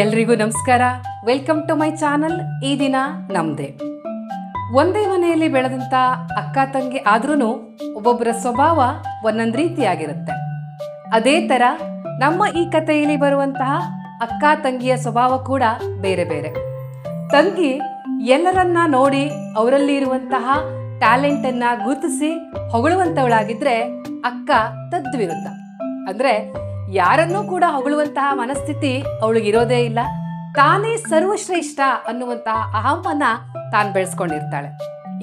ಎಲ್ರಿಗೂ ನಮಸ್ಕಾರ. Welcome to my channel ಈ ದಿನ ನಮ್ದೇ. ಒಂದೇ ಮನೆಯಲ್ಲಿ ಬೆಳೆದಂತ ಅಕ್ಕ ತಂಗಿ ಆದ್ರೂ ಒಬ್ಬೊಬ್ಬರ ಸ್ವಭಾವ ಒಂದೊಂದು ರೀತಿಯಾಗಿರುತ್ತೆ. ಅದೇ ತರ ನಮ್ಮ ಈ ಕಥೆಯಲ್ಲಿ ಬರುವಂತಹ ಅಕ್ಕ ತಂಗಿಯ ಸ್ವಭಾವ ಕೂಡ ಬೇರೆ ಬೇರೆ. ತಂಗಿ ಎಲ್ಲರನ್ನ ನೋಡಿ ಅವರಲ್ಲಿ ಇರುವಂತಹ ಟ್ಯಾಲೆಂಟ್ ಅನ್ನ ಗುರುತಿಸಿ ಹೊಗಳುವಂತವಳಾಗಿದ್ರೆ ಅಕ್ಕ ತದ್ವಿರುದ್ಧ. ಅಂದ್ರೆ ಯಾರನ್ನೂ ಕೂಡ ಹೊಗಳುವಂತಹ ಮನಸ್ಥಿತಿ ಅವಳಿಗಿರೋದೇ ಇಲ್ಲ. ತಾನೇ ಸರ್ವಶ್ರೇಷ್ಠ ಅನ್ನುವಂತಹ ಅಹಮನ್ನ ತಾನು ಬೆಳೆಸ್ಕೊಂಡಿರ್ತಾಳೆ.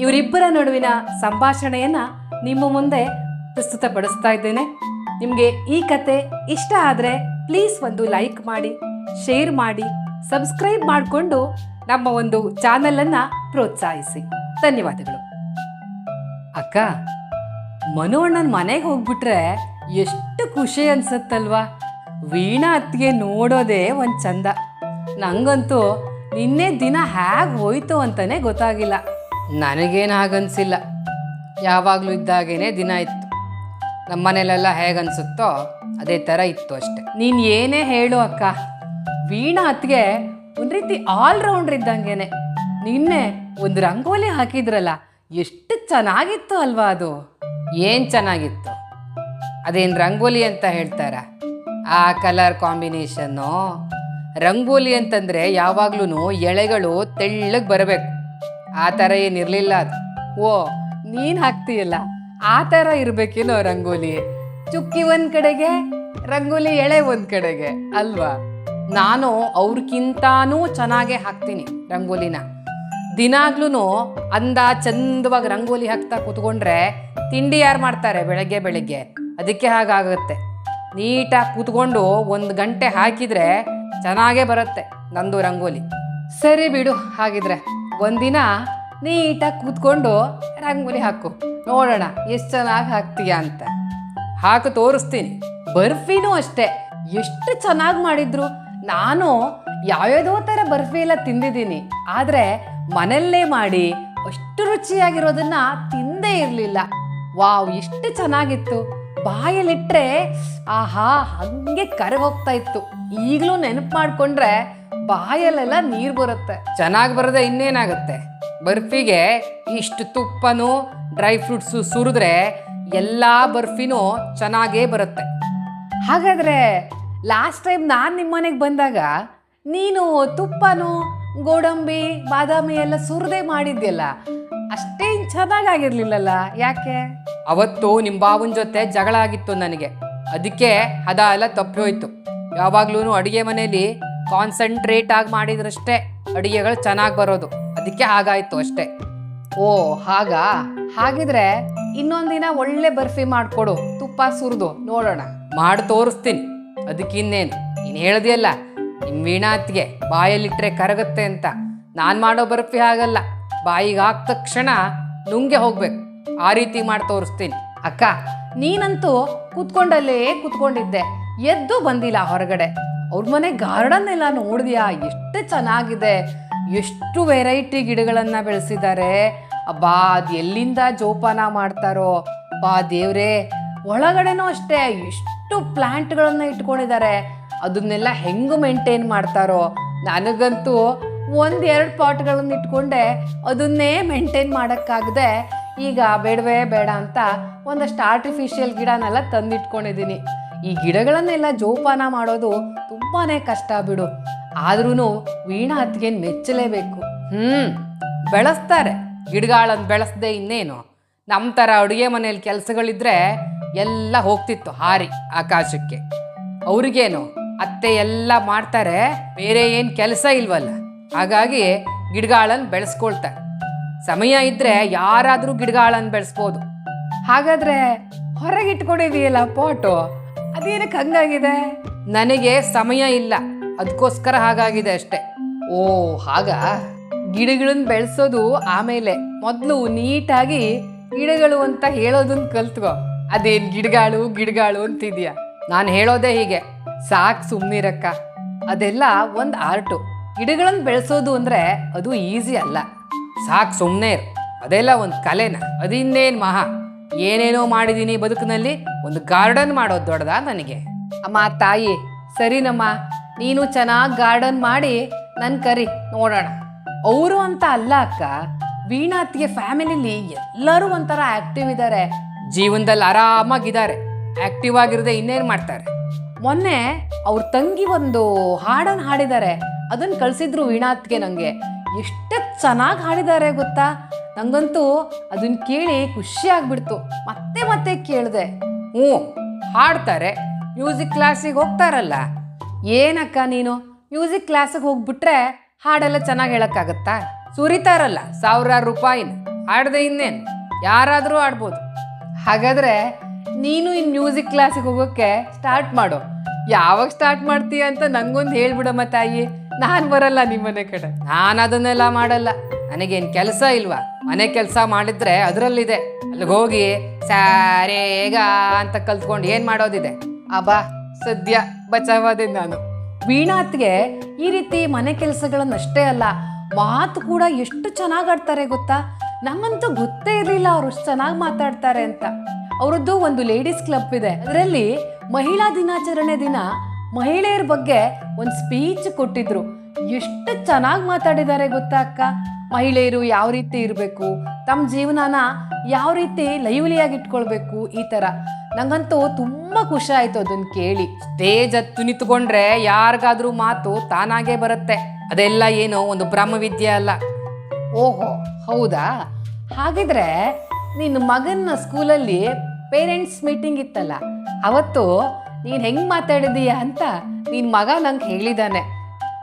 ಇವರಿಬ್ಬರ ನಡುವಿನ ಸಂಭಾಷಣೆಯನ್ನ ನಿಮ್ಮ ಮುಂದೆ ಪ್ರಸ್ತುತಪಡಿಸ್ತಾ ಇದ್ದೇನೆ. ನಿಮಗೆ ಈ ಕತೆ ಇಷ್ಟ ಆದರೆ ಪ್ಲೀಸ್ ಒಂದು ಲೈಕ್ ಮಾಡಿ, ಶೇರ್ ಮಾಡಿ, ಸಬ್ಸ್ಕ್ರೈಬ್ ಮಾಡಿಕೊಂಡು ನಮ್ಮ ಒಂದು ಚಾನಲನ್ನು ಪ್ರೋತ್ಸಾಹಿಸಿ. ಧನ್ಯವಾದಗಳು. ಅಕ್ಕ ಮನು ಅಣ್ಣನ ಮನೆಗೆ ಹೋಗ್ಬಿಟ್ರೆ ಎಷ್ಟು ಖುಷಿ ಅನ್ಸತ್ತಲ್ವಾ? ವೀಣಾ ಅತ್ತಿಗೆ ನೋಡೋದೇ ಒಂದು ಚಂದ. ನಂಗಂತೂ ನಿನ್ನೆ ದಿನ ಹೇಗೆ ಹೋಯ್ತು ಅಂತಾನೆ ಗೊತ್ತಾಗಿಲ್ಲ. ನನಗೇನು ಹಾಗನ್ಸಿಲ್ಲ ಯಾವಾಗಲೂ ಇದ್ದಾಗೇನೆ ದಿನ ಇತ್ತು. ನಮ್ಮ ಮನೇಲೆಲ್ಲ ಹೇಗನ್ಸುತ್ತೋ ಅದೇ ಥರ ಇತ್ತು ಅಷ್ಟೆ. ನೀನು ಏನೇ ಹೇಳು ಅಕ್ಕ. ವೀಣಾ ಅತ್ತಿಗೆ ಒಂದು ರೀತಿ ಆಲ್ರೌಂಡ್ರ್ ಇದ್ದಂಗೆನೆ. ನಿನ್ನೆ ಒಂದು ರಂಗೋಲಿ ಹಾಕಿದ್ರಲ್ಲ, ಎಷ್ಟು ಚೆನ್ನಾಗಿತ್ತು ಅಲ್ವಾ ಅದು? ಏನು ಚೆನ್ನಾಗಿತ್ತು? ಅದೇನು ರಂಗೋಲಿ ಅಂತ ಹೇಳ್ತಾರ? ಆ ಕಲರ್ ಕಾಂಬಿನೇಷನ್ನು ರಂಗೋಲಿ ಅಂತಂದರೆ ಯಾವಾಗ್ಲೂ ಎಳೆಗಳು ತೆಳ್ಳಗೆ ಬರಬೇಕು. ಆ ಥರ ಏನಿರಲಿಲ್ಲ ಅದು. ಓ, ನೀನು ಹಾಕ್ತೀಯಲ್ಲ? ಆ ಥರ ಇರಬೇಕೇನೋ ರಂಗೋಲಿ. ಚುಕ್ಕಿ ಒಂದು ಕಡೆಗೆ, ರಂಗೋಲಿ ಎಳೆ ಒಂದು ಕಡೆಗೆ, ಅಲ್ವಾ? ನಾನು ಅವ್ರಿಗಿಂತಾನೂ ಚೆನ್ನಾಗೇ ಹಾಕ್ತೀನಿ ರಂಗೋಲಿನ. ದಿನಾಗ್ಲೂ ಅಂದ ಚಂದವಾಗಿ ರಂಗೋಲಿ ಹಾಕ್ತಾ ಕೂತ್ಕೊಂಡ್ರೆ ತಿಂಡಿ ಯಾರು ಮಾಡ್ತಾರೆ? ಬೆಳಗ್ಗೆ ಬೆಳಗ್ಗೆ. ಅದಕ್ಕೆ ಹಾಗಾಗುತ್ತೆ. ನೀಟಾಗಿ ಕೂತ್ಕೊಂಡು ಒಂದು ಗಂಟೆ ಹಾಕಿದರೆ ಚೆನ್ನಾಗೇ ಬರುತ್ತೆ ನಂದು ರಂಗೋಲಿ. ಸರಿ ಬಿಡು ಹಾಗಿದ್ರೆ. ಒಂದಿನ ನೀಟಾಗಿ ಕೂತ್ಕೊಂಡು ರಂಗೋಲಿ ಹಾಕು. ನೋಡೋಣ ಎಷ್ಟು ಚೆನ್ನಾಗಿ ಹಾಕ್ತೀಯ ಅಂತ. ಹಾಕು ತೋರಿಸ್ತೀನಿ. ಬರ್ಫಿನೂ ಅಷ್ಟೇ. ಎಷ್ಟು ಚೆನ್ನಾಗಿ ಮಾಡಿದ್ರು. ನಾನು ಯಾವ್ಯಾವುದೋ ಥರ ಬರ್ಫಿ ಎಲ್ಲ ತಿಂದಿದ್ದೀನಿ. ಆದರೆ ಮನೆಯಲ್ಲೇ ಮಾಡಿ ಅಷ್ಟು ರುಚಿಯಾಗಿರೋದನ್ನ ತಿಂದೇ ಇರಲಿಲ್ಲ. ವಾವ್, ಎಷ್ಟು ಚೆನ್ನಾಗಿತ್ತು. ಬಾಯಲ್ಲಿಟ್ರೆ ಆಹಾ ಹಂಗೆ ಕರೆ ಹೋಗ್ತಾ ಇತ್ತು. ಈಗಲೂ ನೆನಪು ಮಾಡ್ಕೊಂಡ್ರೆ ಬಾಯಲ್ಲೆಲ್ಲ ನೀರು ಬರುತ್ತೆ. ಚೆನ್ನಾಗಿ ಬರದೆ ಇನ್ನೇನಾಗುತ್ತೆ? ಬರ್ಫಿಗೆ ಇಷ್ಟು ತುಪ್ಪನೂ ಡ್ರೈ ಫ್ರೂಟ್ಸು ಸುರಿದ್ರೆ ಎಲ್ಲ ಬರ್ಫಿನೂ ಚೆನ್ನಾಗೇ ಬರುತ್ತೆ. ಹಾಗಾದ್ರೆ ಲಾಸ್ಟ್ ಟೈಮ್ ನಾನು ನಿಮ್ಮ ಮನೆಗೆ ಬಂದಾಗ ನೀನು ತುಪ್ಪನೂ ಗೋಡಂಬಿ ಬಾದಾಮಿ ಎಲ್ಲ ಸುರದೆ ಮಾಡಿದ್ಯಲ್ಲ ಅಷ್ಟೇನು ಚೆನ್ನಾಗಾಗಿರ್ಲಿಲ್ಲಲ್ಲ ಯಾಕೆ? ಅವತ್ತು ನಿಮ್ಮ ಬಾವನ ಜೊತೆ ಜಗಳ ಆಗಿತ್ತು ನನಗೆ. ಅದಕ್ಕೆ ಹದ ಎಲ್ಲ ತಪ್ಪಿ ಹೋಯ್ತು ಯಾವಾಗ್ಲೂ ಅಡುಗೆ ಮನೆಯಲ್ಲಿ ಕಾನ್ಸಂಟ್ರೇಟ್ ಆಗಿ ಮಾಡಿದ್ರಷ್ಟೇ ಅಡುಗೆಗಳು ಚೆನ್ನಾಗಿ ಬರೋದು. ಅದಕ್ಕೆ ಹಾಗಾಯ್ತು ಅಷ್ಟೇ. ಓ, ಹಾಗಾ? ಹಾಗಿದ್ರೆ ಇನ್ನೊಂದಿನ ಒಳ್ಳೆ ಬರ್ಫಿ ಮಾಡ್ಕೊಡು. ತುಪ್ಪ ಸುರಿದು, ನೋಡೋಣ. ಮಾಡಿ ತೋರಿಸ್ತೀನಿ. ಅದಕ್ಕಿನ್ನೇನು ನೀನು ಹೇಳ್ದಿಯಲ್ಲ ನಿಮ್ಮ ವೀಣಾತ್ಗೆ ಬಾಯಲ್ಲಿಟ್ರೆ ಕರಗುತ್ತೆ ಅಂತ. ನಾನು ಮಾಡೋ ಬರ್ಫಿ ಹಾಗಲ್ಲ. ಬಾಯಿಗೆ ಆಗ ತಕ್ಷಣ ನುಂಗೆ ಹೋಗ್ಬೇಕು. ಆ ರೀತಿ ಮಾಡಿ ತೋರಿಸ್ತೀನಿ. ಅಕ್ಕ, ನೀನಂತೂ ಕೂತ್ಕೊಂಡಲ್ಲೇ ಕೂತ್ಕೊಂಡಿದ್ದೆ. ಎದ್ದು ಬಂದಿಲ್ಲ ಹೊರಗಡೆ. ಅವ್ರ ಮನೆ ಗಾರ್ಡನ್ ಎಲ್ಲ ನೋಡಿದ್ಯಾ? ಎಷ್ಟು ಚೆನ್ನಾಗಿದೆ. ಎಷ್ಟು ವೆರೈಟಿ ಗಿಡಗಳನ್ನು ಬೆಳೆಸಿದ್ದಾರೆ ಅಬ್ಬಾ, ಅದು ಎಲ್ಲಿಂದ ಜೋಪಾನ ಮಾಡ್ತಾರೋ? ಬಾ ದೇವ್ರೇ! ಒಳಗಡೆನೂ ಅಷ್ಟೇ ಎಷ್ಟು ಪ್ಲ್ಯಾಂಟ್ಗಳನ್ನು ಇಟ್ಕೊಂಡಿದ್ದಾರೆ ಅದನ್ನೆಲ್ಲ ಹೆಂಗೆ ಮೇಂಟೈನ್ ಮಾಡ್ತಾರೋ? ನನಗಂತೂ ಒಂದೆರಡು ಪಾಟ್ಗಳನ್ನು ಇಟ್ಕೊಂಡೆ ಅದನ್ನೇ ಮೇಂಟೈನ್ ಮಾಡೋಕ್ಕಾಗದೆ ಈಗ ಬೇಡವೇ ಬೇಡ ಅಂತ ಒಂದಷ್ಟು ಆರ್ಟಿಫಿಷಿಯಲ್ ಗಿಡನೆಲ್ಲ ತಂದಿಟ್ಕೊಂಡಿದ್ದೀನಿ. ಈ ಗಿಡಗಳನ್ನೆಲ್ಲ ಜೋಪಾನ ಮಾಡೋದು ತುಂಬಾ ಕಷ್ಟ ಬಿಡು. ಆದ್ರೂ ವೀಣಾ ಹತ್ತಿಗೆ ಮೆಚ್ಚಲೇಬೇಕು. ಹ್ಞೂ ಬೆಳೆಸ್ತಾರೆ. ಗಿಡಗಳನ್ನ ಬೆಳೆಸ್ದೆ ಇನ್ನೇನು? ನಮ್ಮ ಥರ ಅಡುಗೆ ಮನೆಯಲ್ಲಿ ಕೆಲಸಗಳಿದ್ರೆ ಎಲ್ಲ ಹೋಗ್ತಿತ್ತು ಹಾರಿ ಆಕಾಶಕ್ಕೆ. ಅವ್ರಿಗೇನು? ಅತ್ತೆ ಎಲ್ಲ ಮಾಡ್ತಾರೆ, ಬೇರೆ ಏನು ಕೆಲಸ ಇಲ್ವಲ್ಲ? ಹಾಗಾಗಿ ಗಿಡಗಳನ್ನ ಬೆಳೆಸ್ಕೊಳ್ತಾರೆ. ಸಮಯ ಇದ್ರೆ ಯಾರಾದರೂ ಗಿಡಗಳನ್ನ ಬೆಳೆಸ್ಬೋದು. ಹಾಗಾದ್ರೆ ಹೊರಗೆ ಇಟ್ಕೊಂಡಿದೀಯಲ್ಲ ಪಾಟು ಅದೇನಕ್ಕೆ ಹಂಗಾಗಿದೆ? ನನಗೆ ಸಮಯ ಇಲ್ಲ ಅದಕ್ಕೋಸ್ಕರ ಹಾಗಾಗಿದೆ ಅಷ್ಟೆ. ಓ, ಹಾಗ. ಗಿಡಗಳನ್ನ ಬೆಳೆಸೋದು ಆಮೇಲೆ ಮೊದಲು ನೀಟಾಗಿ ಗಿಡಗಳು ಅಂತ ಹೇಳೋದನ್ನ ಕಲ್ತ್ಕೋ. ಅದೇನ್ ಗಿಡಗಳು ಗಿಡಗಳು ಅಂತಿದ್ಯಾ? ನಾನು ಹೇಳೋದೇ ಹೀಗೆ. ಸಾಕ್ ಸುಮ್ಮನಿರಕ್ಕ ಅದೆಲ್ಲ ಒಂದು ಆರ್ಟು. ಗಿಡಗಳನ್ನ ಬೆಳೆಸೋದು ಅಂದ್ರೆ ಅದು ಈಸಿ ಅಲ್ಲ. ಸಾಕ್ ಸುಮ್ಮನೆ ಇರು ಅದೆಲ್ಲ ಒಂದು ಕಲೆನ. ಅದಿನ್ನೇನು ಮಹಾ. ಏನೇನೋ ಮಾಡಿದ್ದೀನಿ ಬದುಕಿನಲ್ಲಿ ಒಂದು ಗಾರ್ಡನ್ ಮಾಡೋದು ದೊಡ್ಡದ ನನಗೆ. ಅಮ್ಮ, ತಾಯಿ, ಸರಿನಮ್ಮ. ನೀನು ಚೆನ್ನಾಗಿ ಗಾರ್ಡನ್ ಮಾಡಿ ನನ್ನ ಕರಿ, ನೋಡೋಣ. ಅವರು ಅಂತ ಅಲ್ಲ ಅಕ್ಕ. ವೀಣಾತಿಗೆ ಫ್ಯಾಮಿಲಿಲಿ ಎಲ್ಲರೂ ಒಂಥರ ಆಕ್ಟಿವ್ ಇದ್ದಾರೆ ಜೀವನದಲ್ಲಿ ಆರಾಮಾಗಿದ್ದಾರೆ. ಆಕ್ಟಿವ್ ಆಗಿರದೆ ಇನ್ನೇನು ಮಾಡ್ತಾರೆ? ಮೊನ್ನೆ ಅವ್ರ ತಂಗಿ ಒಂದು ಹಾಡನ್ನು ಹಾಡಿದ್ದಾರೆ. ಅದನ್ನ ಕಳ್ಸಿದ್ರು ವೀಣಾತ್ಗೆ ನಂಗೆ. ಎಷ್ಟು ಚೆನ್ನಾಗಿ ಹಾಡಿದ್ದಾರೆ ಗೊತ್ತಾ? ನಂಗಂತೂ ಅದನ್ನ ಕೇಳಿ ಖುಷಿ ಆಗ್ಬಿಡ್ತು. ಮತ್ತೆ ಮತ್ತೆ ಕೇಳಿದೆ, ಹ್ಞೂ, ಹಾಡ್ತಾರೆ, ಮ್ಯೂಸಿಕ್ ಕ್ಲಾಸಿಗೆ ಹೋಗ್ತಾರಲ್ಲ. ಏನಕ್ಕ ನೀನು? ಮ್ಯೂಸಿಕ್ ಕ್ಲಾಸಿಗೆ ಹೋಗ್ಬಿಟ್ರೆ ಹಾಡೆಲ್ಲ ಚೆನ್ನಾಗಿ ಹೇಳೋಕ್ಕಾಗತ್ತಾ? ಸುರಿತಾರಲ್ಲ, ಸಾವಿರಾರು ರೂಪಾಯಿನ. ಹಾಡ್ದೆ ಇನ್ನೇನು? ಯಾರಾದರೂ ಆಡ್ಬೋದು ಹಾಗಾದ್ರೆ ನೀನು ಇನ್ನು ಮ್ಯೂಸಿಕ್ ಕ್ಲಾಸಿಗೆ ಹೋಗೋಕ್ಕೆ ಸ್ಟಾರ್ಟ್ ಮಾಡು. ಯಾವಾಗ ಸ್ಟಾರ್ಟ್ ಮಾಡ್ತೀಯ ಅಂತ ನಂಗೊಂದು ಹೇಳ್ಬಿಡಮ್ಮ ತಾಯಿ. ನಾನು ಬರಲ್ಲ ನಿಮ್ಮನೆ ಕಡೆ. ನಾನು ಅದನ್ನೆಲ್ಲ ಮಾಡಲ್ಲ. ನನಗೇನು ಕೆಲಸ ಇಲ್ವಾ? ಮನೆ ಕೆಲಸ ಮಾಡಿದ್ರೆ ಅದರಲ್ಲಿದೆ. ಅಲ್ಲಿಗೆ ಹೋಗಿ ಸಾರೇಗ ಅಂತ ಕಲ್ತ್ಕೊಂಡು ಏನು ಮಾಡೋದಿದೆ? ಅಬ್ಬಾ ಸದ್ಯ ಬಚಾವಾದೆ ನಾನು. ವೀಣಾತ್ಗೆ ಈ ರೀತಿ ಮನೆ ಕೆಲಸಗಳನ್ನಷ್ಟೇ ಅಲ್ಲ, ಮಾತು ಕೂಡ ಎಷ್ಟು ಚೆನ್ನಾಗಿ ಆಡ್ತಾರೆ ಗೊತ್ತಾ? ನಮ್ಮಂತೂ ಗೊತ್ತೇ ಇರಲಿಲ್ಲ ಅವರು ಚೆನ್ನಾಗಿ ಮಾತಾಡ್ತಾರೆ ಅಂತ. ಅವರದ್ದು ಒಂದು ಲೇಡೀಸ್ ಕ್ಲಬ್ ಇದೆ. ಅದರಲ್ಲಿ ಮಹಿಳಾ ದಿನಾಚರಣೆ ದಿನ ಮಹಿಳೆಯರ ಬಗ್ಗೆ ಒಂದು ಸ್ಪೀಚ್ ಕೊಟ್ಟಿದ್ರು. ಎಷ್ಟು ಚೆನ್ನಾಗಿ ಮಾತಾಡಿದ್ದಾರೆ ಗೊತ್ತಾ ಅಕ್ಕ? ಮಹಿಳೆಯರು ಯಾವ ರೀತಿ ಇರಬೇಕು? ತಮ್ಮ ಜೀವನನ ಯಾವ ರೀತಿ ಲೈವ್ಲಿಯಾಗಿ ಇಟ್ಕೊಳ್ಬೇಕು ಈ ಥರ ನಂಗಂತೂ ತುಂಬ ಖುಷಿ ಆಯ್ತು ಅದನ್ನ ಕೇಳಿ. ಸ್ಟೇಜ್ ಹತ್ತು ನಿಂತ್ಕೊಂಡ್ರೆ ಯಾರಿಗಾದ್ರೂ ಮಾತು ತಾನಾಗೇ ಬರುತ್ತೆ. ಅದೆಲ್ಲ ಏನು ಒಂದು ಬ್ರಹ್ಮವಿದ್ಯೆ ಅಲ್ಲ. ಓಹೋ, ಹೌದಾ? ಹಾಗಿದ್ರೆ ನಿನ್ನ ಮಗನ ಸ್ಕೂಲಲ್ಲಿ ಪೇರೆಂಟ್ಸ್ ಮೀಟಿಂಗ್ ಇತ್ತಲ್ಲ, ಅವತ್ತು ನೀನು ಹೆಂಗ್ ಮಾತಾಡಿದೀಯ ಅಂತ ನಿನ್ನ ಮಗ ನಂಗೆ ಹೇಳಿದಾನೆ.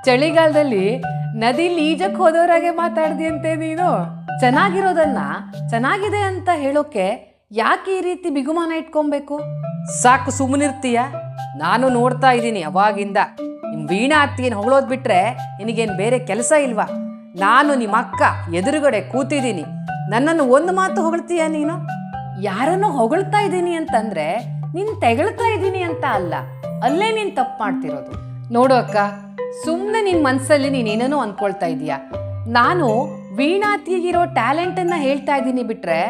ಚಳಿಗಾಲದಲ್ಲಿ ನದಿ ಈಜಕ್ಕೆ ಹೋದವರಾಗೆ ಮಾತಾಡ್ದಿಯಂತೆ ನೀನು? ಚೆನ್ನಾಗಿರೋದನ್ನ ಚೆನ್ನಾಗಿದೆ ಅಂತ ಹೇಳೋಕೆ ಯಾಕೆ ಈ ರೀತಿ ಬಿಗುಮಾನ ಇಟ್ಕೊಬೇಕು? ಸಾಕು ಸುಮ್ಮನಿರ್ತೀಯ ನಾನು ನೋಡ್ತಾ ಇದ್ದೀನಿ ಅವಾಗಿಂದ. ನಿಮ್ ವೀಣಾ ಅತ್ತಿಗೇನು ಹೊಗಳೋದು ಬಿಟ್ರೆ ನಿನಗೇನು ಬೇರೆ ಕೆಲಸ ಇಲ್ವಾ? ನಾನು ನಿಮ್ಮ ಅಕ್ಕ ಎದುರುಗಡೆ ಕೂತಿದ್ದೀನಿ. ನನ್ನನ್ನು ಒಂದು ಮಾತು ಹೊಗಳ್ತೀಯ ನೀನು? ಯಾರನ್ನು ಹೊಗಳ್ತಾ ಇದ್ದೀನಿ ಅಂತಂದ್ರೆ ನೀನ್ ತೆಗಳ್ತಾ ಇದ್ದೀನಿ ಅಂತ ಅಲ್ಲ, ಅಲ್ಲೇ ನೀನ್ ತಪ್ಪು ಮಾಡ್ತಿರೋದು. ನೋಡು ಅಕ್ಕ ಸುಮ್ಮನೆ ನಿನ್ ಮನಸ್ಸಲ್ಲಿ ನೀನ್ ಏನೇನೋ ಅನ್ಕೊಳ್ತಾ ಇದೀಯ. ನಾನು ವೀಣಾತಿಗಿರೋ ಟ್ಯಾಲೆಂಟ್ ಅನ್ನ ಹೇಳ್ತಾ ಇದ್ದೀನಿ ಬಿಟ್ರೆ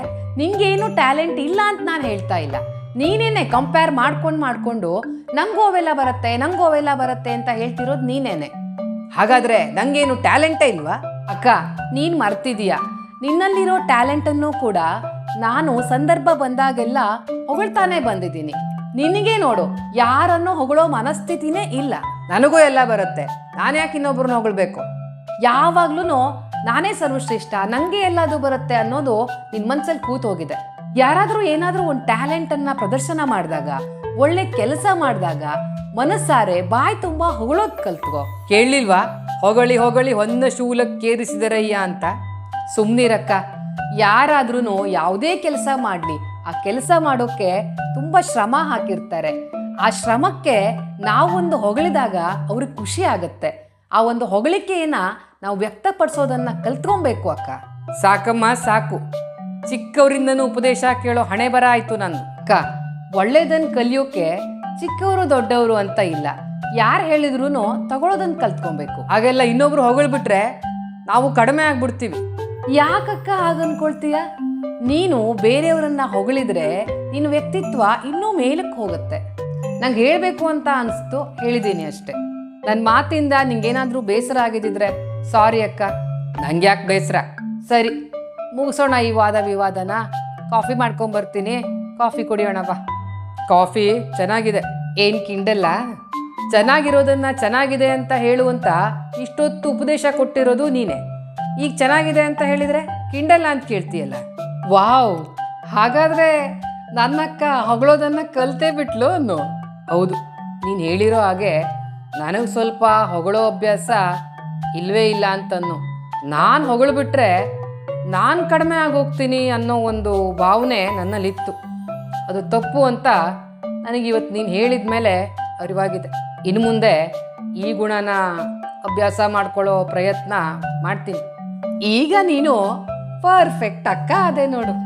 ನಿಂಗೇನು ಟ್ಯಾಲೆಂಟ್ ಇಲ್ಲ ಅಂತ ನಾನು ಹೇಳ್ತಾ ಇಲ್ಲ. ನೀನೇನೆ ಕಂಪೇರ್ ಮಾಡ್ಕೊಂಡು ಮಾಡ್ಕೊಂಡು ನಂಗೂ ಅವೆಲ್ಲ ಬರುತ್ತೆ, ನಂಗೂ ಅವೆಲ್ಲ ಬರುತ್ತೆ ಅಂತ ಹೇಳ್ತಿರೋದು ನೀನೇನೆ. ಹಾಗಾದ್ರೆ ನಂಗೇನು ಟ್ಯಾಲೆಂಟೇ ಇಲ್ವಾ? ಅಕ್ಕ, ನೀನ್ ಮರ್ತಿದೀಯ. ನಿನ್ನಲ್ಲಿರೋ ಟ್ಯಾಲೆಂಟ್ ಅನ್ನು ಕೂಡ ನಾನು ಸಂದರ್ಭ ಬಂದಾಗೆಲ್ಲ ಹೊಗಳ್ತಾನೆ ಬಂದಿದ್ದೀನಿ. ನಿನಗೆ ನೋಡು, ಯಾರನ್ನು ಹೊಗಳೋ ಮನಸ್ಥಿತಿನೇ ಇಲ್ಲ. ನನಗೂ ಎಲ್ಲ ಬರುತ್ತೆ. ನಾನು ಯಾಕೆ ಇನ್ನೊಬ್ರನ್ನ ಹೊಗಳ್ಬೇಕು? ಯಾವಾಗ್ಲೂ ನಾನೇ ಸರ್ವಶ್ರೇಷ್ಠ, ನಂಗೆ ಎಲ್ಲದು ಬರುತ್ತೆ ಅನ್ನೋದು ನಿನ್ ಮನ್ಸಲ್ಲಿ ಕೂತ್ ಹೋಗಿದೆ ಯಾರಾದ್ರೂ ಏನಾದ್ರೂ ಒಂದು ಟ್ಯಾಲೆಂಟ್ ಅನ್ನ ಪ್ರದರ್ಶನ ಮಾಡಿದಾಗ, ಒಳ್ಳೆ ಕೆಲಸ ಮಾಡಿದಾಗ, ಮನಸ್ಸಾರೆ ಬಾಯ್ ತುಂಬಾ ಹೊಗಳೋದು ಕಲ್ತ್ಕೋ. ಕೇಳಲಿಲ್ವಾ? ಹೊಗಳಿ ಹೊಗಳಿ ಹೊನ್ನ ಶೂಲಕ್ಕೇರಿಸಿದರಯ್ಯ ಅಂತ. ಸುಮ್ನಿರಕ್ಕ. ಯಾರಾದ್ರೂ ಯಾವುದೇ ಕೆಲಸ ಮಾಡಲಿ ಆ ಕೆಲಸ ಮಾಡೋಕ್ಕೆ ತುಂಬ ಶ್ರಮ ಹಾಕಿರ್ತಾರೆ. ಆ ಶ್ರಮಕ್ಕೆ ನಾವೊಂದು ಹೊಗಳಿದಾಗ ಅವ್ರಿಗೆ ಖುಷಿ ಆಗುತ್ತೆ. ಆ ಒಂದು ಹೊಗಳಿಕೆಯನ್ನ ನಾವು ವ್ಯಕ್ತಪಡಿಸೋದನ್ನ ಕಲ್ತ್ಕೊಬೇಕು ಅಕ್ಕ. ಸಾಕಮ್ಮ ಸಾಕು. ಚಿಕ್ಕವರಿಂದನೂ ಉಪದೇಶ ಕೇಳೋ ಹಣೆ ಬರ ಆಯ್ತು ನಾನು ಅಕ್ಕ ಒಳ್ಳೇದನ್ನು ಕಲಿಯೋಕೆ ಚಿಕ್ಕವರು ದೊಡ್ಡವರು ಅಂತ ಇಲ್ಲ. ಯಾರು ಹೇಳಿದ್ರು ತಗೊಳ್ಳೋದನ್ನ ಕಲ್ತ್ಕೊಬೇಕು. ಹಾಗೆಲ್ಲ ಇನ್ನೊಬ್ರು ಹೊಗಳ್ಬಿಟ್ರೆ ನಾವು ಕಡಿಮೆ ಆಗ್ಬಿಡ್ತೀವಿ. ಯಾಕಕ್ಕ ಹಾಗ ಅನ್ಕೊಳ್ತೀಯ ನೀನು ಬೇರೆಯವರನ್ನ ಹೊಗಳಿದ್ರೆ ನಿನ್ನ ವ್ಯಕ್ತಿತ್ವ ಇನ್ನೂ ಮೇಲಕ್ಕೆ ಹೋಗುತ್ತೆ. ನಂಗೆ ಹೇಳಬೇಕು ಅಂತ ಅನಿಸ್ತು ಹೇಳಿದ್ದೀನಿ ಅಷ್ಟೆ. ನನ್ನ ಮಾತಿಂದ ನಿಂಗೇನಾದರೂ ಬೇಸರ ಆಗಿದ್ದಿದ್ರೆ ಸಾರಿ ಅಕ್ಕ. ನಂಗೆ ಯಾಕೆ ಬೇಸರ? ಸರಿ, ಮುಗಿಸೋಣ ಈ ವಾದ ವಿವಾದನ. ಕಾಫಿ ಮಾಡ್ಕೊಂಬರ್ತೀನಿ. ಕಾಫಿ ಕುಡಿಯೋಣ ಬಾ. ಕಾಫಿ ಚೆನ್ನಾಗಿದೆ. ಏನ್ ಕಿಂಡಲ್ಲ? ಚೆನ್ನಾಗಿರೋದನ್ನ ಚೆನ್ನಾಗಿದೆ ಅಂತ ಹೇಳುವಂತ ಇಷ್ಟೊತ್ತು ಉಪದೇಶ ಕೊಟ್ಟಿರೋದು ನೀನೆ. ಈಗ ಚೆನ್ನಾಗಿದೆ ಅಂತ ಹೇಳಿದರೆ ಕಿಂಡಲ್ಲ ಅಂತ ಕೇಳ್ತೀಯಲ್ಲ? ವಾವ್! ಹಾಗಾದರೆ ನನ್ನಕ್ಕ ಹೊಗಳೋದನ್ನು ಕಲ್ತೇ ಬಿಟ್ಲು ಅನ್ನು. ಹೌದು, ನೀನು ಹೇಳಿರೋ ಹಾಗೆ ನನಗೆ ಸ್ವಲ್ಪ ಹೊಗಳೋ ಅಭ್ಯಾಸ ಇಲ್ವೇ ಇಲ್ಲ ಅಂತನ್ನು. ನಾನು ಹೊಗಳ್ಬಿಟ್ರೆ ನಾನು ಕಡಿಮೆ ಆಗೋಗ್ತೀನಿ ಅನ್ನೋ ಒಂದು ಭಾವನೆ ನನ್ನಲ್ಲಿತ್ತು. ಅದು ತಪ್ಪು ಅಂತ ನನಗೆ ಇವತ್ತು ನೀನು ಹೇಳಿದ ಮೇಲೆ ಅರಿವಾಗಿದೆ. ಇನ್ನು ಮುಂದೆ ಈ ಗುಣನ ಅಭ್ಯಾಸ ಮಾಡ್ಕೊಳ್ಳೋ ಪ್ರಯತ್ನ ಮಾಡ್ತೀನಿ. ಈಗ ನೀನು ಪರ್ಫೆಕ್ಟ್ ಅಕ್ಕ ಅದೇ ನೋಡು.